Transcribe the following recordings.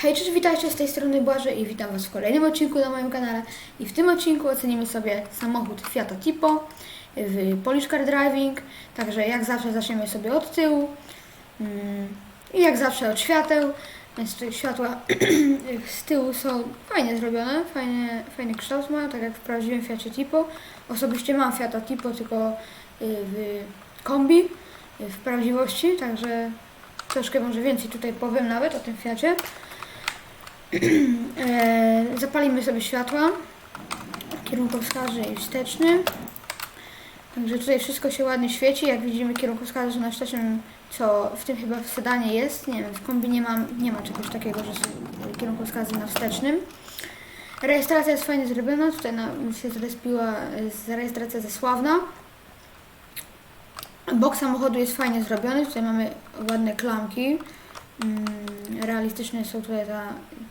Hej, cześć, witajcie z tej strony Błażej i witam Was w kolejnym odcinku na moim kanale. I w tym odcinku ocenimy sobie samochód Fiata Tipo w Polish Car Driving. Także jak zawsze zaczniemy sobie od tyłu Mm, i jak zawsze od świateł. Więc tutaj światła z tyłu są fajnie zrobione, fajnie, fajny kształt mają, tak jak w prawdziwym Fiacie Tipo. Osobiście mam Fiata Tipo, tylko y, w kombi, y, w prawdziwości, także troszkę może więcej tutaj powiem nawet o tym Fiacie. E, Zapalimy sobie światła, kierunkowskazy i wsteczny. Także tutaj wszystko się ładnie świeci. Jak widzimy kierunkowskazy na wstecznym, co w tym chyba w sedanie jest. Nie wiem, w kombi nie ma, nie ma czegoś takiego, że są kierunkowskazy na wstecznym. Rejestracja jest fajnie zrobiona. Tutaj na, się zrespiła rejestracja ze Sławna. Bok samochodu jest fajnie zrobiony. Tutaj mamy ładne klamki. Mm, Realistyczne są tutaj ta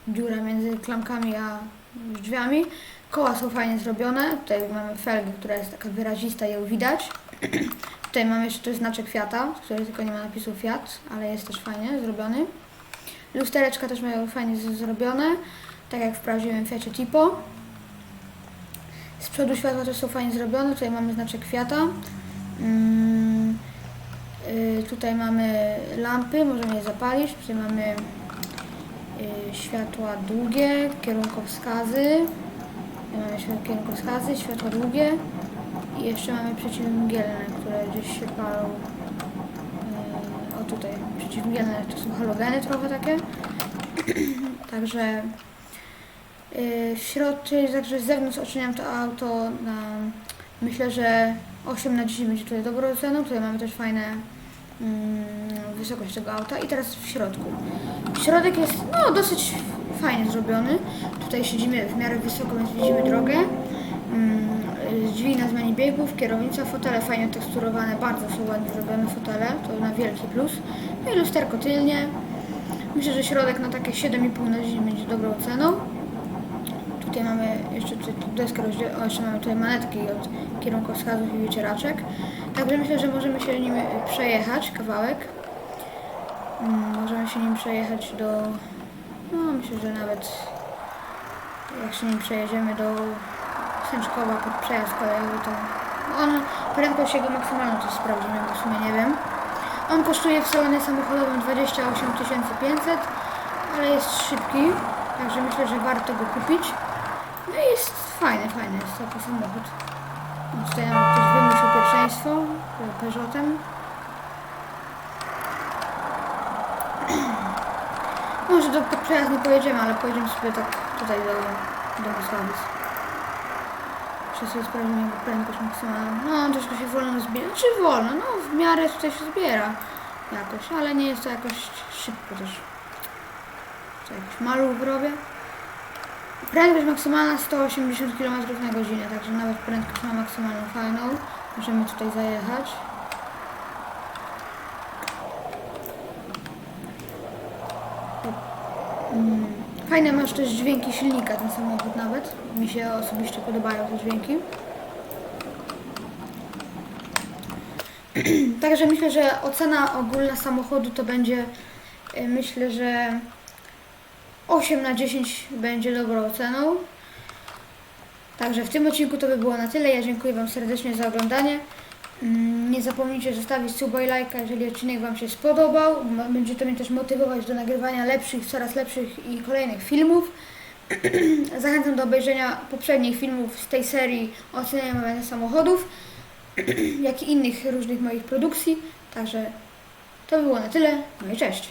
dziura między klamkami a drzwiami. Koła są fajnie zrobione. Tutaj mamy felgę, która jest taka wyrazista, ją widać. Tutaj mamy jeszcze znaczek Fiata, z której tylko nie ma napisu Fiat, ale jest też fajnie zrobiony. Lustereczka też mają fajnie zrobione, tak jak w prawdziwym Fiacie Tipo. Z przodu światła też są fajnie zrobione. Tutaj mamy znaczek Fiata. Mm, tutaj mamy lampy, możemy je zapalić. Tutaj mamy y, światła długie, kierunkowskazy. Mamy kierunkowskazy, światła długie. I jeszcze mamy przeciwmgielne, które gdzieś się palą. Y, o tutaj, przeciwmgielne to są halogeny trochę takie. Także y, w środku, także z zewnątrz oceniam to auto na myślę, że 8 na 10 będzie tutaj dobrą oceną. Tutaj mamy też fajne wysokość tego auta i teraz w środku. Środek jest no dosyć fajnie zrobiony. Tutaj siedzimy w miarę wysoko, więc widzimy drogę. Mm, drzwi na zmianie biegów, kierownica, fotele fajnie teksturowane, bardzo są ładnie zrobione fotele, to na wielki plus. No i lusterko tylnie. Myślę, że środek na takie 7,5 na 10 będzie dobrą oceną. Tutaj mamy jeszcze tutaj tu deskę rozdział... O, jeszcze mamy tutaj manetki od kierunkowskazów i wycieraczek. Także myślę, że możemy się nim przejechać kawałek. Mm, możemy się nim przejechać do... No myślę, że nawet jak się nim przejedziemy do Sęczkowa pod przejazd kolejowy, to on, prędkość jego maksymalną to sprawdzimy, bo w sumie nie wiem. On kosztuje w salonie samochodowym 28 500, ale jest szybki, także myślę, że warto go kupić. No i jest fajny, fajny jest taki samochód. No Tutaj nam ktoś wymusił pierwszeństwo Peugeotem. Może do pod przejazd nie pojedziemy, ale pojedziemy sobie tak tutaj do, do Wrocławic. Jeszcze sobie sprawdzimy prędkość maksymalną. No, troszkę się wolno zbiera. Czy wolno? No, w miarę tutaj się zbiera jakoś, ale nie jest to jakoś szybko też. Co, jakiś maluch robię? Prędkość maksymalna 180 km na godzinę, także nawet prędkość ma maksymalną fajną. Możemy tutaj zajechać. Mm, Fajne masz też dźwięki silnika ten samochód nawet. Mi się osobiście podobają te dźwięki. Także myślę, że ocena ogólna samochodu to będzie y, myślę, że 8 na 10 będzie dobrą oceną. Także w tym odcinku to by było na tyle. Ja dziękuję Wam serdecznie za oglądanie. Mm, Nie zapomnijcie zostawić suba i lajka, jeżeli odcinek Wam się spodobał. Będzie to mnie też motywować do nagrywania lepszych, coraz lepszych i kolejnych filmów. Zachęcam do obejrzenia poprzednich filmów z tej serii oceniania samochodów, jak i innych różnych moich produkcji. Także to by było na tyle. No i cześć.